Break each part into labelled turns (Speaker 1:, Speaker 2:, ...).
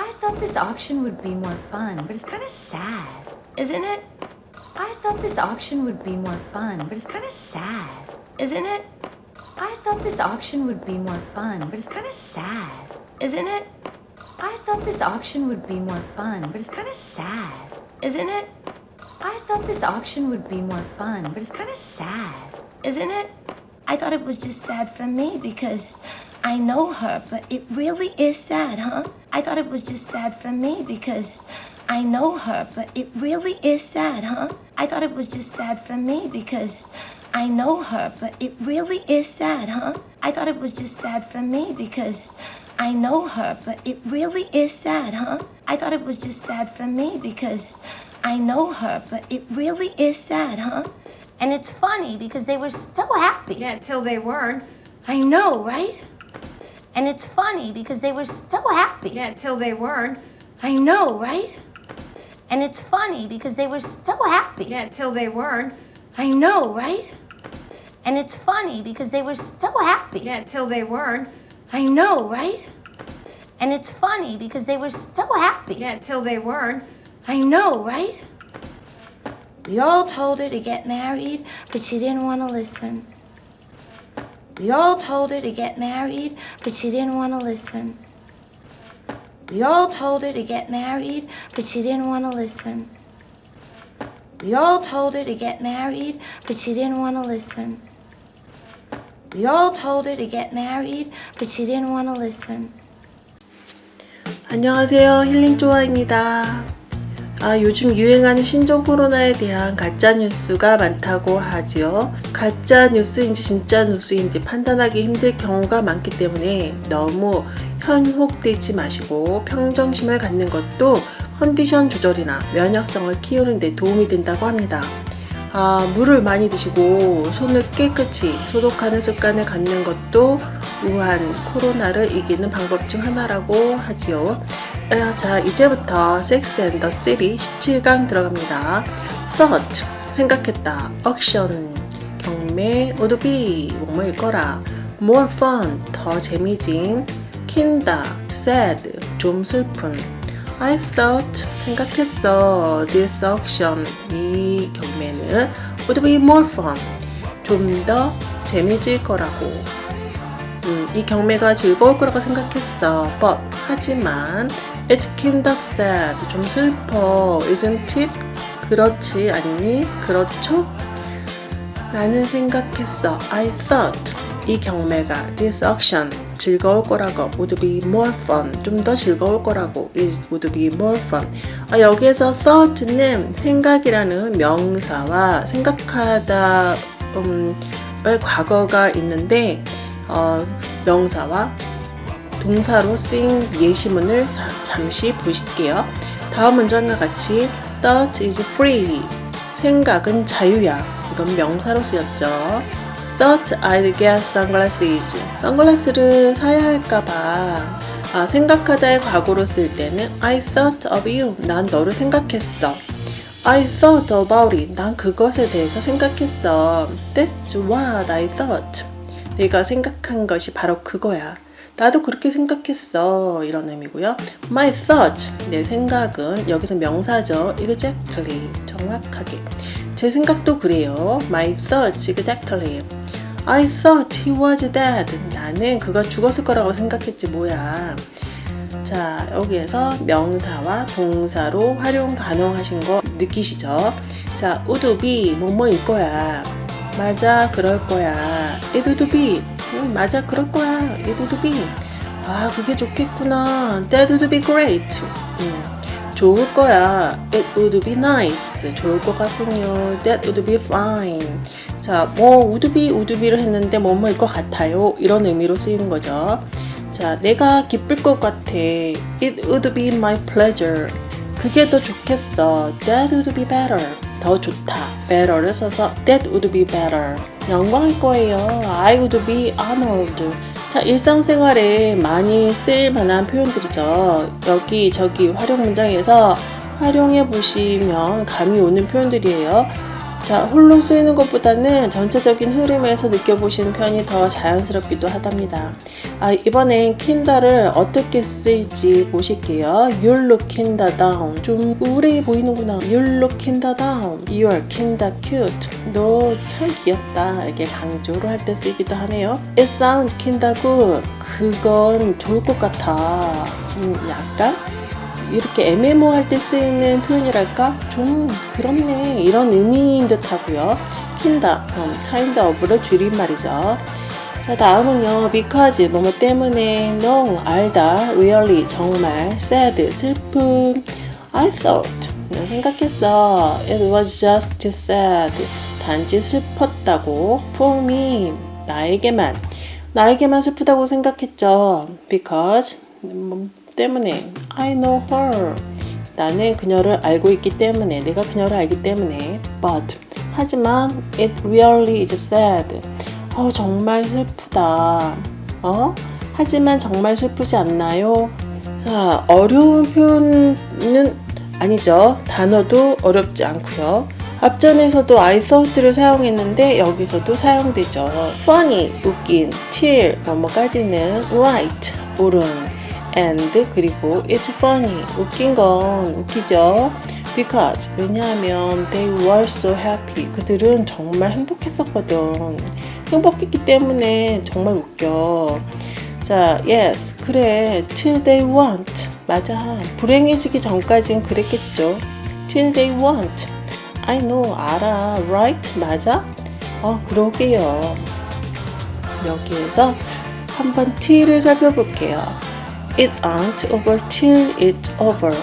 Speaker 1: I thought this auction would be more fun, but it's kind of sad.
Speaker 2: Isn't it?
Speaker 1: I thought this auction would be more fun, but it's kind of sad.
Speaker 2: Isn't it?
Speaker 1: I thought this auction would be more fun, but it's kind of sad.
Speaker 2: Isn't it?
Speaker 1: I thought this auction would be more fun, but it's kind of sad.
Speaker 2: Isn't it?
Speaker 1: I thought this auction would be more fun, but it's kind of sad.
Speaker 2: Isn't it? I thought it was just sad for me because I know her, but it really is sad, huh? I thought it was just sad for me because I know her, but it really is sad, huh? I thought it was just sad for me because I know her, but it really is sad, huh? I thought it was just sad for me because I know her, but it really is sad, huh? I thought it was just sad for me because I know her, but it really is sad, huh? And it's funny because they were so happy.
Speaker 3: Yeah, till they weren't.
Speaker 2: I know, right? And it's funny because they were so happy.
Speaker 3: Yeah, till they weren't.
Speaker 2: I know, right? And it's funny because they were so happy.
Speaker 3: Yeah, till they weren't.
Speaker 2: I know, right? And it's funny because they were so happy.
Speaker 3: Yeah, till they weren't.
Speaker 2: I know, right? And it's funny because they were so happy.
Speaker 3: Yeah, till they weren't.
Speaker 2: I know, right? We all told her to get married, but she didn't want to listen. We all told her to get married, but she didn't want to listen. We all told her to get married, but she didn't want to listen. We all told her to get married, but she didn't want to listen. We all told her to get married, but she didn't want to listen.
Speaker 4: 안녕하세요. 힐링조아입니다. 아, 요즘 유행하는 신종 코로나에 대한 가짜 뉴스가 많다고 하지요. 가짜 뉴스인지 진짜 뉴스인지 판단하기 힘들 경우가 많기 때문에 너무 현혹되지 마시고 평정심을 갖는 것도 컨디션 조절이나 면역성을 키우는 데 도움이 된다고 합니다. 아, 물을 많이 드시고 손을 깨끗이 소독하는 습관을 갖는 것도 우한 코로나를 이기는 방법 중 하나라고 하지요. 아, 자, 이제부터 Sex and the City 17강 들어갑니다. Thought, 생각했다. Action, 경매, would be, 뭐뭐일 거라. More fun, 더 재미진. kinda, sad, 좀 슬픈. I thought, 생각했어. This auction, 이 경매는 would be more fun, 좀 더 재미질 거라고. 음, 이 경매가 즐거울 거라고 생각했어. But, 하지만, it's kinda sad, 좀 슬퍼. Isn't it? 그렇지 않니? 그렇죠? 나는 생각했어. I thought 이 경매가 this auction 즐거울 거라고 would be more fun 좀 더 즐거울 거라고 is would be more fun 아, 여기에서 thought는 생각이라는 명사와 생각하다 음, 의 과거가 있는데 어, 명사와 동사로 쓰인 예시문을 잠시 보실게요. 다음 문장과 같이 thought is free 생각은 자유야. 이건 명사로 쓰였죠. Thought I'd get sunglasses. 선글라스를 사야 할까봐. 아, 생각하다의 과거로 쓸 때는 I thought of you. 난 너를 생각했어. I thought about it. 난 그것에 대해서 생각했어. That's what I thought. 내가 생각한 것이 바로 그거야. 나도 그렇게 생각했어. 이런 의미고요. My thought. 내 생각은 여기서 명사죠. Exactly. 정확하게. 제 생각도 그래요. My thoughts exactly. I thought he was dead. 나는 그가 죽었을 거라고 생각했지 뭐야. 자, 여기에서 명사와 동사로 활용 가능하신 거 느끼시죠? 자, would be 뭐뭐일 거야. 맞아, 그럴 거야. It would be. 응, 맞아, 그럴 거야. It would be. 아, 그게 좋겠구나. That would be great. 음, 좋을 거야. It would be nice. 좋을 것 같군요. That would be fine. 자, 뭐 would be, would be를 했는데 뭐뭐일 것 같아요. 이런 의미로 쓰이는 거죠. 자, 내가 기쁠 것 같아. It would be my pleasure. 그게 더 좋겠어. That would be better. 더 좋다. better를 써서 that would be better. 영광일 거예요. I would be honored. 자, 일상생활에 많이 쓰일 만한 표현들이죠. 여기, 저기 활용 문장에서 활용해 보시면 감이 오는 표현들이에요. 자, 홀로 쓰이는 것보다는 전체적인 흐름에서 느껴보시는 편이 더 자연스럽기도 하답니다. 아, 이번엔 킨다를 어떻게 쓸지 보실게요. You're looking da down. 좀 우울해 보이는구나. You're looking da down. You're kinda cute. 너 참 귀엽다. 이렇게 강조를 할 때 쓰기도 하네요. It sounds kinda good. 그건 좋을 것 같아. 좀 약간 이렇게 애매모호할 때 쓰이는 표현이랄까? 좀 그렇네. 이런 의미인 듯 하고요. 킨다, 그럼 kind of를 줄임말이죠. 자 다음은요. because 뭐뭐 때문에 no 알다 really 정말 sad 슬픔. I thought 난 생각했어. It was just sad. 단지 슬펐다고. For me 나에게만. 나에게만 슬프다고 생각했죠. because 뭐 때문에. I know her. 나는 그녀를 알고 있기 때문에. 내가 그녀를 알기 때문에. But 하지만 it really is sad. 어 정말 슬프다. 어? 하지만 정말 슬프지 않나요? 자 어려운 표현은 아니죠. 단어도 어렵지 않고요. 앞전에서도 I thought를 사용했는데 여기서도 사용되죠. Funny 웃긴 till 뭐뭐까지는 right 옳은 and 그리고 it's funny 웃긴 건 웃기죠 because 왜냐하면 they were so happy 그들은 정말 행복했었거든 행복했기 때문에 정말 웃겨 자 yes 그래 till they want 맞아 불행해지기 전까진 그랬겠죠 till they want I know 알아 right 맞아 어 그러게요 여기에서 한번 till을 살펴볼게요 It aren't over till it's over.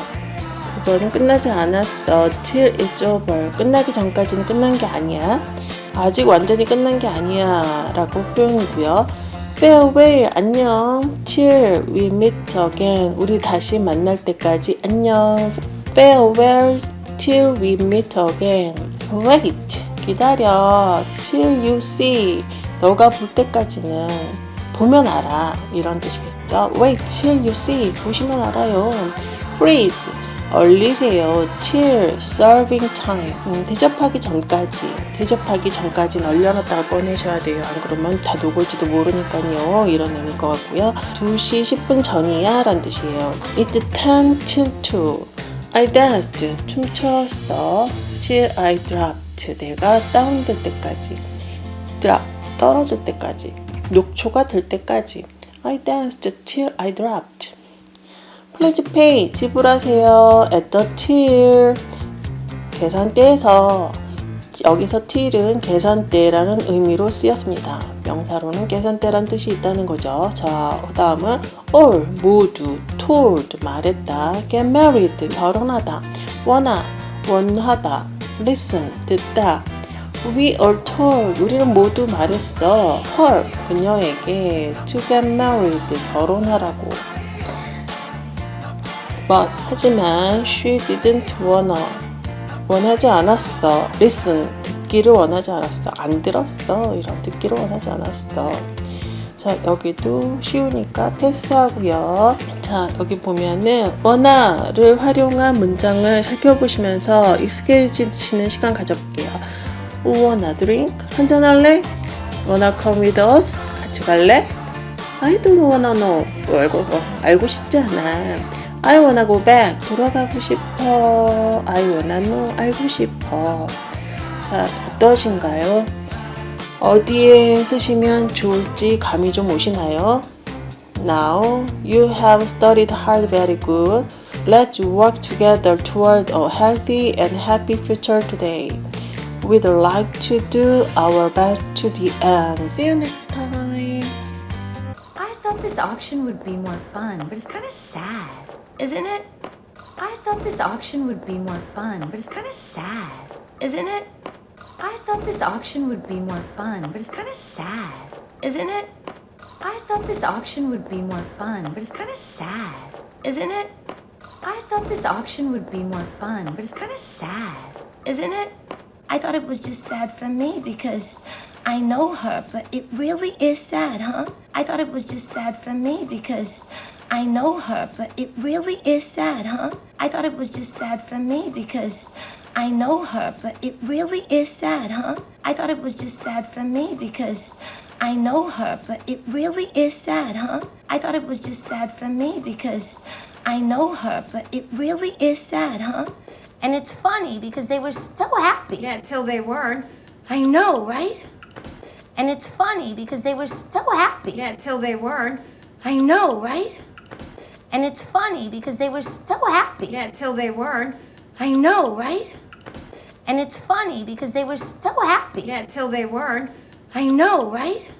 Speaker 4: 그거는 끝나지 않았어. till it's over. 끝나기 전까지는 끝난 게 아니야. 아직 완전히 끝난 게 아니야. 라고 표현이고요. Farewell, 안녕. Till we meet again. 우리 다시 만날 때까지 안녕. Farewell, till we meet again. Wait, 기다려. Till you see. 너가 볼 때까지는 보면 알아 이런 뜻이겠죠. Wait till you see 보시면 알아요. Freeze 얼리세요. Till serving time 음, 대접하기 전까지 대접하기 전까지 얼려놨다가 꺼내셔야 돼요. 안 그러면 다 녹을지도 모르니까요. 이런 의미일 것 같고요. 2시 10분 전이야 라는 뜻이에요. It's 10 till 2 I danced 춤췄어. Till I dropped 내가 다운될 때까지 drop 떨어질 때까지 녹초가 될 때까지. I danced till I dropped. Please pay. 지불하세요. At the till. 계산대에서. 여기서 till은 계산대라는 의미로 쓰였습니다. 명사로는 계산대란 뜻이 있다는 거죠. 자, 그 다음은 all 모두 told 말했다. Get married 결혼하다. 원하 원하다. Listen 듣다 We all told 우리는 모두 말했어. Her 그녀에게 to get married 결혼하라고. But 하지만 she didn't wanna. 원하지 않았어. Listen. 듣기를 원하지 않았어. 안 들었어. 이런 듣기를 원하지 않았어. 자 여기도 쉬우니까 패스하고요. 자 여기 보면은 원하를 활용한 문장을 살펴보시면서 익숙해지시는 시간 가져볼게요 wanna drink? 한잔할래? wanna come with us? 같이 갈래? I don't wanna know. 알고, 어, 알고 싶지 않아. I wanna go back. 돌아가고 싶어. I wanna know. 알고 싶어. 자, 어떠신가요? 어디에 쓰시면 좋을지 감이 좀 오시나요? Now you have studied hard very good. Let's work together toward a healthy and happy future today. We'd like to do our best to the end. See you next time.
Speaker 1: I thought this auction would be more fun, but it's kind of sad.
Speaker 2: Isn't it?
Speaker 1: I thought this auction would be more fun, but it's kind of sad.
Speaker 2: Isn't it?
Speaker 1: I thought this auction would be more fun, but it's kind of sad.
Speaker 2: Isn't it?
Speaker 1: I thought this auction would be more fun, but it's kind of sad.
Speaker 2: Isn't it?
Speaker 1: I thought this auction would be more fun, but it's kind of sad.
Speaker 2: Isn't it? I thought it was just sad for me because I know her, but it really is sad, huh? I thought it was just sad for me because I know her, but it really is sad, huh? I thought it was just sad for me because I know her, but it really is sad, huh? I thought it was just sad for me because I know her, but it really is sad, huh? I thought it was just sad for me because I know her, but it really is sad, huh? And it's funny because they were so happy.
Speaker 3: Yeah, till they weren't.
Speaker 2: I know, right? And it's funny because they were so happy.
Speaker 3: Yeah, till they weren't.
Speaker 2: I know, right? And it's funny because they were so happy.
Speaker 3: Yeah, till they weren't.
Speaker 2: I know, right? And it's funny because they were so happy.
Speaker 3: Yeah, till they weren't.
Speaker 2: I know, right?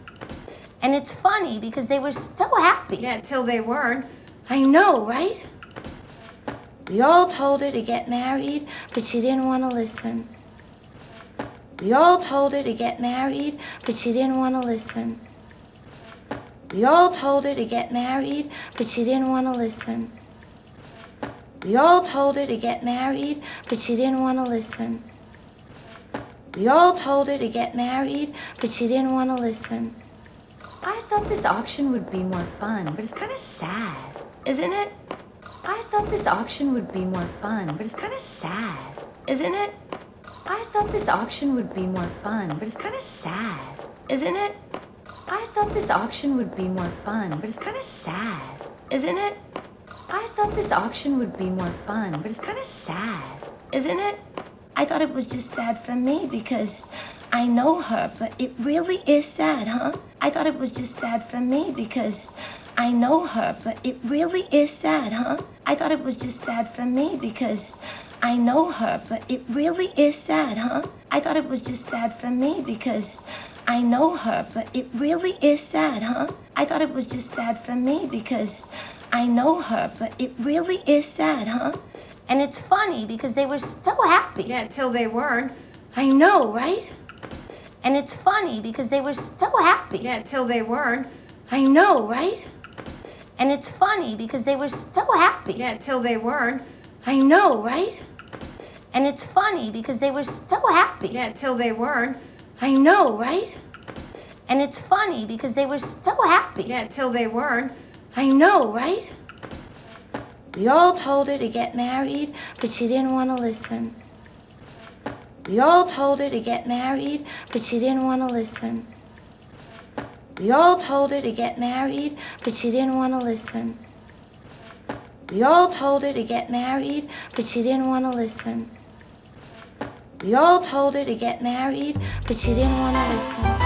Speaker 2: And it's funny because they were so happy.
Speaker 3: Yeah, till they weren't.
Speaker 2: I know, right? We all told her to get married, but she didn't want to listen. We all told her to get married, but she didn't want to listen. We all told her to get married, but she didn't want to listen. We all told her to get married, but she didn't want to listen. We all told her to get married, but she didn't want to listen.
Speaker 1: I thought this auction would be more fun, but it's kind of sad.
Speaker 2: Isn't it?
Speaker 1: I thought this auction would be more fun, but it's kind of sad.
Speaker 2: Isn't it?
Speaker 1: I thought this auction would be more fun, but it's kind of sad.
Speaker 2: Isn't it?
Speaker 1: I thought this auction would be more fun, but it's kind of sad.
Speaker 2: Isn't it?
Speaker 1: I thought this auction would be more fun, but it's kind of sad.
Speaker 2: Isn't it? I thought it was just sad for me because I know her, but it really is sad, huh? I thought it was just sad for me because I know her, but it really is sad, huh? I thought it was just sad for me because I know her, but it really is sad, huh? I thought it was just sad for me because I know her, but it really is sad, huh? I thought it was just sad for me because I know her, but it really is sad, huh? And it's funny because they were so happy.
Speaker 3: Yeah, till they weren't.
Speaker 2: I know, right? And it's funny because they were so happy.
Speaker 3: Yeah, till they weren't.
Speaker 2: I know, right? And it's funny because they were so happy.
Speaker 3: Yeah, till they weren't.
Speaker 2: I know, right? And it's funny because they were so happy.
Speaker 3: Yeah, till they weren't.
Speaker 2: I know, right? And it's funny because they were so happy.
Speaker 3: Yeah, till they weren't.
Speaker 2: I know, right? We all told her to get married, but she didn't want to listen. We all told her to get married, but she didn't want to listen. We all told her to get married, but she didn't want to listen. We all told her to get married, but she didn't want to listen. We all told her to get married, but she didn't want to listen.